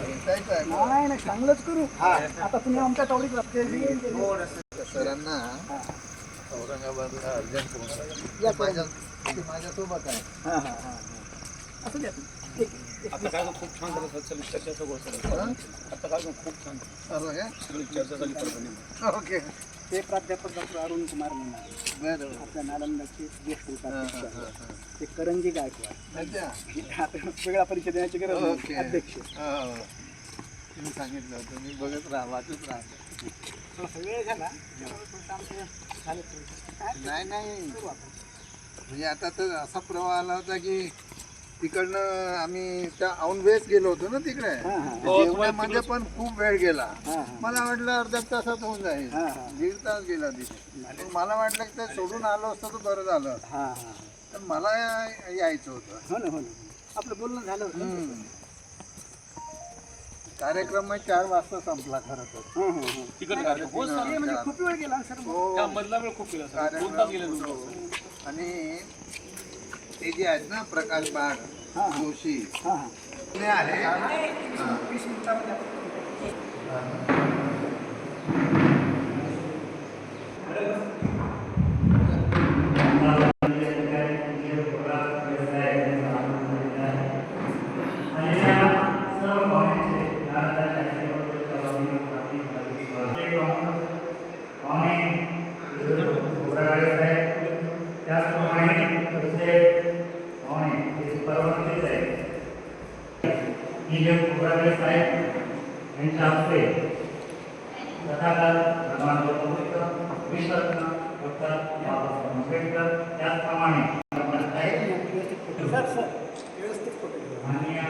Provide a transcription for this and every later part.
नाही नाही चांगलंच करू. आता तुम्ही आमच्या तावडीत लागते सरांना औरंगाबादला अर्जंट माझ्या ते माझ्यासोबत आहे. हा हा हा असू द्या. आता काय खूप छान झालं सर चर्चा सगळं? आता काय खूप छान चर्चा झाली ओके. ते प्राध्यापक डॉक्टर अरुण कुमार म्हणून आपल्या नालंदाचे ज्येष्ठ उपाध्यक्ष आहेत. ते करंजी गायकवाड. अच्छा. आता वेगळा परिचय देण्याची गरज ओके. नाही अध्यक्ष हो. तुम्ही सांगितलं होतं मी बघत राहा वाचत राहतो वेळ झाला. त्यामुळे थोडंसं आमचं झालं. थोडंसं. काय? नाही नाही. करू आपण. म्हणजे आता तर असा प्रवाह आला होता की तिकडनं आम्ही त्या औंध वेळेस गेलो होतो ना तिकडे. जेवणामध्ये पण खूप वेळ गेला. मला वाटलं अर्ध्या तासात होऊन जाईल. दीड तास गेला तिथे. मला वाटलं की ते सोडून आलो असतं तर बरं झालं. हां हां. पण मला यायचं होतं. हो ना हो आपलं बोलणं झालं. कार्यक्रम मग चार वाजता संपला खरं तर. हं, हं, म्हणजे खूप वेळ गेला सर. त्या मधला वेळ खूप गेला सर. दोन तास गेले दोन तास. कार्यक्रम आणि ते जे आहेत ना प्रकाश बाग हां, हां. जोशी हां हां. आहे. कथाकार धर्मांतर विश्वरत्न डॉक्टर बाबासाहेब आंबेडकर त्याचप्रमाणे. माननीय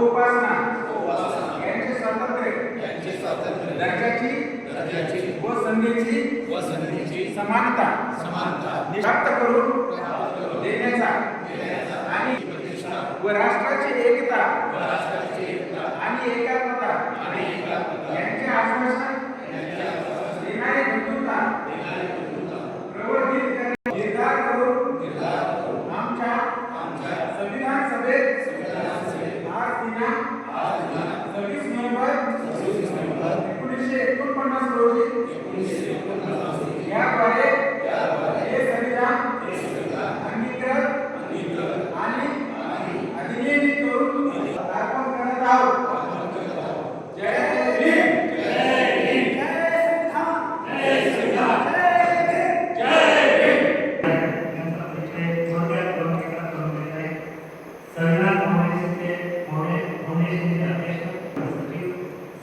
उपासना. यांचे स्वातंत्र्य. यांचे स्वातंत्र्य. दर्जाची दर्जाची. व संधीची व संधीची. समानता. समानता. प्राप्त करून देण्याचा. आणि व राष्ट्राची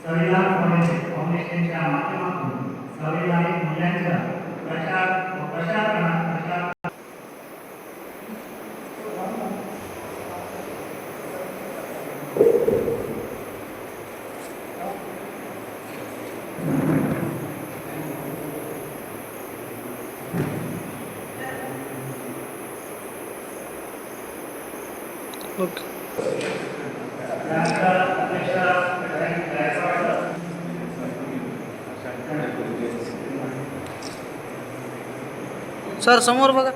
संविधान फाउंडेशन फाउंडेशनच्या माध्यमातून संविधानिक मूल्यांचा प्रचार व प्रसार करणं- प्रचार त्यानंतर सर समोर बघा.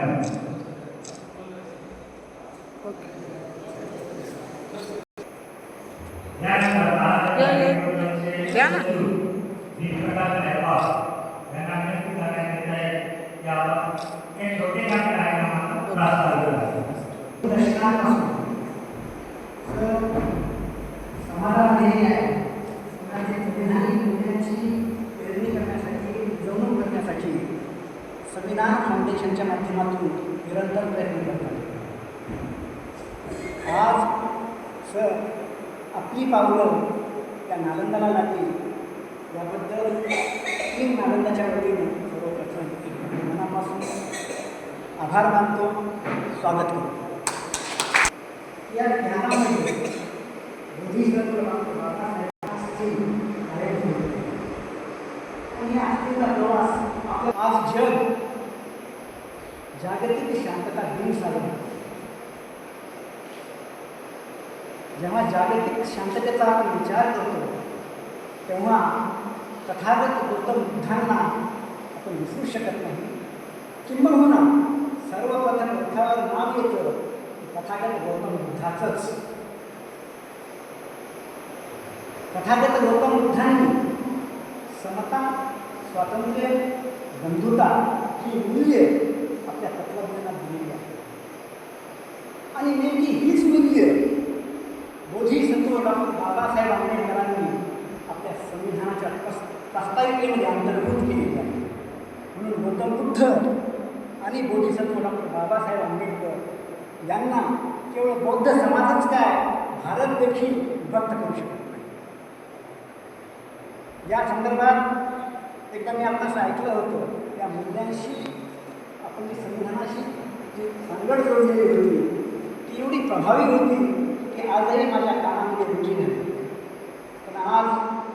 minutes. Yeah. yeah. yeah. फाउंडेशनच्या माध्यमातून निरंतर प्रयत्न करतात. आज सर आपली पावलं त्या नालंदाला लागली याबद्दल टीम नालंदाच्या वतीने सर्वप्रथम मनापासून आभार मानतो. स्वागत करतो. या ज्ञानामध्ये बुद्धिजन बाबासाहेबांचे आणि प्रवास आपला आज जग जागतिक शांतता दिन साजरा. जेव्हा जागतिक शांततेचा आपण विचार करतो तेव्हा तथागत गौतम बुद्धांना आपण विसरू शकत नाही. किंबहुना सर्वप्रथम रथावर नाव येतं तथागत गौतम बुद्धाचंच. तथागत गौतम बुद्धांनी समता स्वातंत्र्य बंधुता ही मूल्ये आपल्या तत्वज्ञानात दिलेली आहेत आणि नेमकी हीच आहे बोधिसत्व डॉक्टर बाबासाहेब आंबेडकरांनी आपल्या संविधानाच्या प्रस्ताविकेमध्ये अंतर्भूत केलेली आहे म्हणून गौतम बुद्ध आणि बोधिसत्व डॉक्टर बाबासाहेब आंबेडकर यांना केवळ बौद्ध समाजच काय भारत देखील व्यक्त करू शकत नाही. या संदर्भात एकदा मी आपणास ऐकलं होतं त्या मुद्द्यांशी आपण जी संविधानाशी जी सांगड जोडलेली होती ती एवढी प्रभावी होती की आजही माझ्या कानामध्ये रुची नाही. पण आज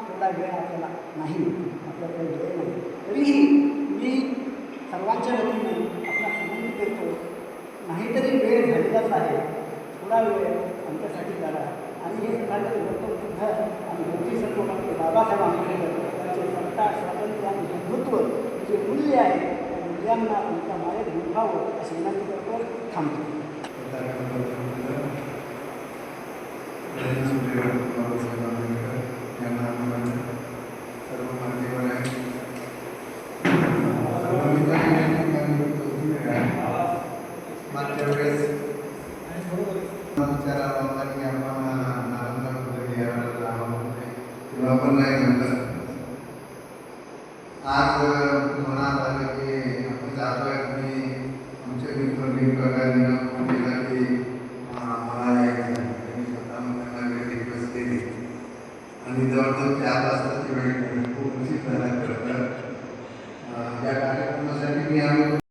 तेवढा वेळ आपल्याला नाही. आपल्याकडे वेळ नाही. तरीही मी सर्वांच्या वतीने आपला संबंध देतो. नाहीतरी वेळ झालेलाच आहे. थोडा वेळ आमच्यासाठी करा आणि हे सगळं गौतम बुद्ध आणि बोधिसत्व सर्व बाबासाहेब आंबेडकर यांचे सत्ता स्वातंत्र्य आणि हिंदुत्व जे मूल्य आहे त्या मूल्यांना तुमच्या मायेत गुंफावं अशी विनंती करतो. थांबतो. सर्व